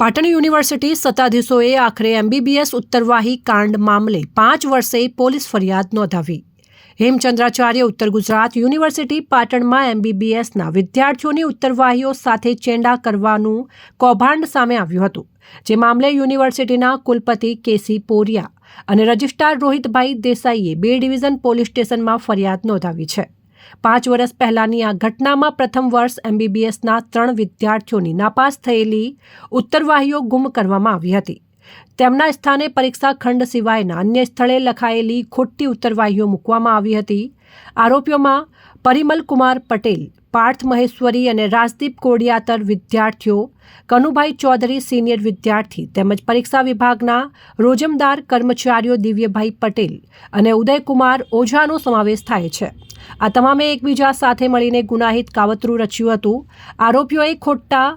Patan university સત્તાધીશોએ આખરે MBBS ઉત્તરવાહી કાંડ મામલે પાંચ વર્ષે પોલીસ ફરિયાદ નોંધાવી. હેમચંદ્રાચાર્ય ઉત્તર ગુજરાત યુનિવર્સિટી પાટણમાં એમબીબીએસના વિદ્યાર્થીઓની ઉત્તરવાહીઓ સાથે ચેંડા કરવાનું કૌભાંડ સામે આવ્યું હતું, જે મામલે યુનિવર્સિટીના કુલપતિ કેસી પોરિયા અને રજિસ્ટ્રાર રોહિતભાઈ દેસાઈએ બે ડિવિઝન પોલીસ સ્ટેશનમાં ફરિયાદ નોંધાવી છે. પાંચ વર્ષ પહેલાંની આ ઘટનામાં પ્રથમ વર્ષ એમબીબીએસના ત્રણ વિદ્યાર્થીઓની નાપાસ થયેલી ઉત્તરવાહીઓ ગુમ કરવામાં આવી હતી. તેમના સ્થાને પરીક્ષા ખંડ સિવાયના અન્ય સ્થળે લખાયેલી ખોટી ઉત્તરવાહીઓ મૂકવામાં આવી હતી. આરોપીઓમાં પરિમલ કુમાર પટેલ, પાર્થ મહેશ્વરી અને રાજદીપ કોડિયાતર વિદ્યાર્થીઓ, કનુભાઈ ચૌધરી સિનિયર વિદ્યાર્થી તેમજ પરીક્ષા વિભાગના રોજમદાર કર્મચારીઓ દિવ્યભાઈ પટેલ અને ઉદયકુમાર ઓઝાનો સમાવેશ થાય છે. આ તમામે એકબીજા સાથે મળીને ગુનાહિત કાવતરું રચ્યું હતું. આરોપીઓએ ખોટા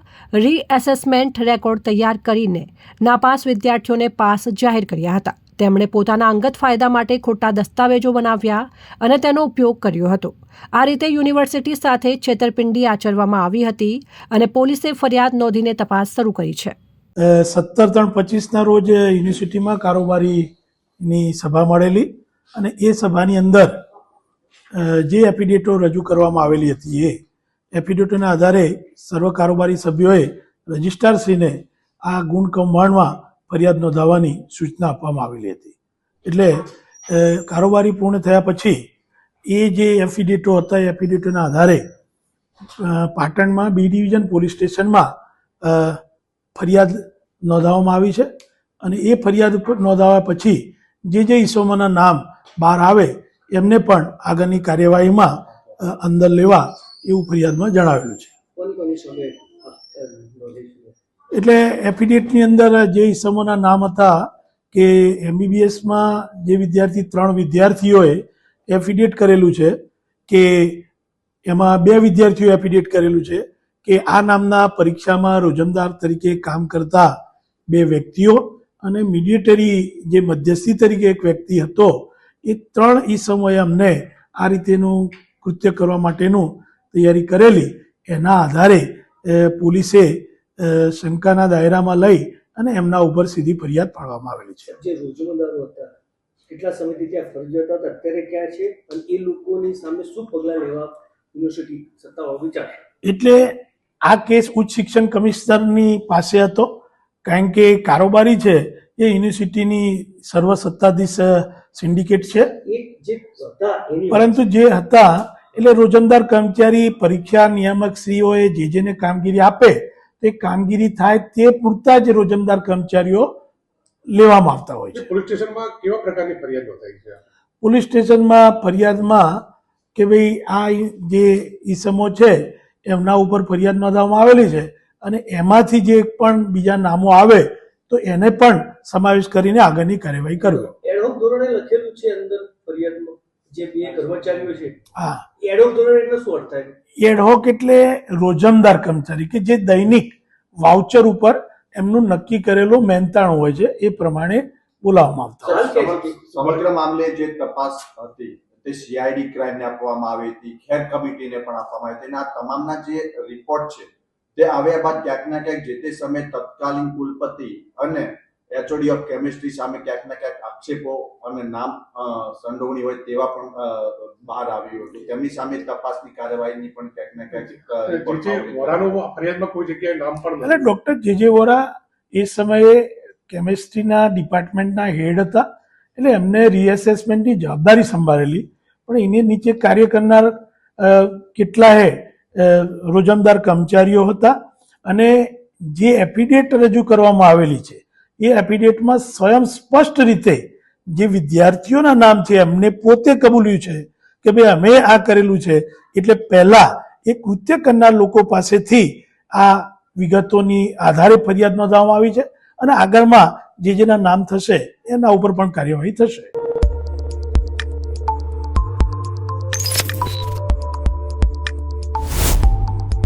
રીએસેસમેન્ટ રેકોર્ડ તૈયાર કરીને નાપાસ વિદ્યાર્થીઓને પાસ જાહેર કર્યા હતા. તેમણે પોતાના અંગત ફાયદા માટે ખોટા દસ્તાવેજો બનાવ્યા અને તેનો ઉપયોગ કર્યો હતો. આ રીતે યુનિવર્સિટી સાથે છેતરપિંડી આચરવામાં આવી હતી અને પોલીસે ફરિયાદ નોંધીને તપાસ શરૂ કરી છે. સત્તર ત્રણ પચીસના રોજ યુનિવર્સિટીમાં કારોબારીની સભા મળેલી અને એ સભાની અંદર જે એફિડેટો રજૂ કરવામાં આવેલી હતી એ એફિડેટોના આધારે સર્વ કારોબારી સભ્યોએ રજિસ્ટ્રારશ્રીને આ ગુણ કૌભાંડમાં ફરિયાદ નોંધાવવાની સૂચના આપવામાં આવેલી હતી. એટલે કારોબારી પૂર્ણ થયા પછી એ જે એફિડેટો હતા, એ એફિડેટોના આધારે પાટણમાં બી ડિવિઝન પોલીસ સ્ટેશનમાં ફરિયાદ નોંધાવવામાં આવી છે. અને એ ફરિયાદ નોંધાવ્યા પછી જે જે ઈસમોના નામ બહાર આવે એમને પણ આગળની કાર્યવાહીમાં અંદર લેવા એવું ફરિયાદમાં જણાવેલું છે? એટલે એફિડેટની અંદર જે ઈસમોના નામ હતા કે એમબીબીએસમાં જે વિદ્યાર્થી ત્રણ વિદ્યાર્થીઓએ એફિડેટ કરેલું છે કે એમાં બે વિદ્યાર્થીઓ એફિડેટ કરેલું છે કે આ નામના પરીક્ષામાં રોજમદાર તરીકે કામ કરતા બે વ્યક્તિઓ અને મીડિયેટરી જે મધ્યસ્થી તરીકે એક વ્યક્તિ હતો એ ત્રણ ઈસમોએ અમને આ રીતેનું કૃત્ય કરવા માટેનું તૈયારી કરેલી. એના આધારે પોલીસે શંકાના દાયરામાં લઈ અને એમના ઉપર સીધી ફરિયાદ પાડવામાં આવેલી છે. જે રોજમદારો હતા કેટલા સમયથી ત્યાં ફરજિયાત હતા અત્યારે ક્યાં છે અને એ લોકોની સામે શું પગલાં લેવા યુનિવર્સિટી સત્તાઓ વિચાર એટલે આ કેસ ઉચ્ચ શિક્ષણ કમિશનરની પાસે હતો કારણ કે કારોબારી છે એ યુનિવર્સિટીની સર્વ સત્તાધીશ સિન્ડિકેટ છે? પરંતુ જે હતા એટલે રોજમદાર કર્મચારી પરીક્ષા નિયામક શ્રીઓએ જે જેને કામગીરી આપે તે કામગીરી થાય તે પૂરતા જ રોજમદાર કર્મચારીઓ લેવામાં આવતા હોય છે. પોલીસ સ્ટેશનમાં કેવા પ્રકારની ફરિયાદ નોંધાઈ છે? પોલીસ સ્ટેશનમાં ફરિયાદમાં કે ભાઈ આ જે ઈસમો છે એમના ઉપર ફરિયાદ નોંધવામાં આવેલી છે અને એમાંથી જે પણ બીજા નામો આવે તો એને પણ સમાવેશ કરીને આગળની કાર્યવાહી કરવી. ધોરણે લખેલું છે અંદર ફરિયાદમાં જે બે કર્મચારીઓ છે. હા. એડહોક ધોરણ એટલે શું અર્થ થાય? એડહોક એટલે રોજમદાર કર્મચારી કે જે દૈનિક વાઉચર ઉપર એમનું નક્કી કરેલું મહેનતાણું હોય છે એ પ્રમાણે બોલાવવામાં આવતા સમગ્ર મામલે જે તપાસ હતી તે સીઆઈડી ક્રાઇમને આપવામાં આવી હતી ખેર કમિટીને પણ આપવામાં આવી હતી. આ તમામના જે રિપોર્ટ છે તે આવ્યા બાદ ક્યાંક ના ક્યાંક જે તે સમયે તત્કાલીન કુલપતિ અને એચઓડી ઓફ કેમિસ્ટ્રી સામે ક્યાંક ના ક્યાંક આક્ષેપો અને નામ સંડોવણી હોય તેવા પણ બહાર આવ્યું હતું. તેમની સામે તપાસની કાર્યવાહીની પણ ક્યાંક ના ક્યાંક વોરાનો ફરિયાદમાં કોઈ જગ્યાએ નામ પણ એટલે ડોક્ટર જે જે વોરા એ સમયે કેમેસ્ટ્રીના ડિપાર્ટમેન્ટના હેડ હતા. એટલે એમને રીએસેસમેન્ટની જવાબદારી સંભાળેલી. પણ એની નીચે કાર્ય કરનાર કેટલાય રોજમદાર કર્મચારીઓ હતા. અને જે એફિડેટ રજૂ કરવામાં આવેલી છે એ એફિડેટમાં સ્વયં સ્પષ્ટ રીતે જે વિદ્યાર્થીઓના નામ છે, એમને પોતે કબૂલ્યું છે કે ભાઈ અમે આ કરેલું છે. એટલે પહેલા એ કૃત્ય કરનાર લોકો પાસેથી આ વિગતોની આધારે ફરિયાદ નોંધવામાં આવી છે અને આગળમાં જે જેના નામ થશે, એના ઉપર પણ કાર્યવાહી થશે.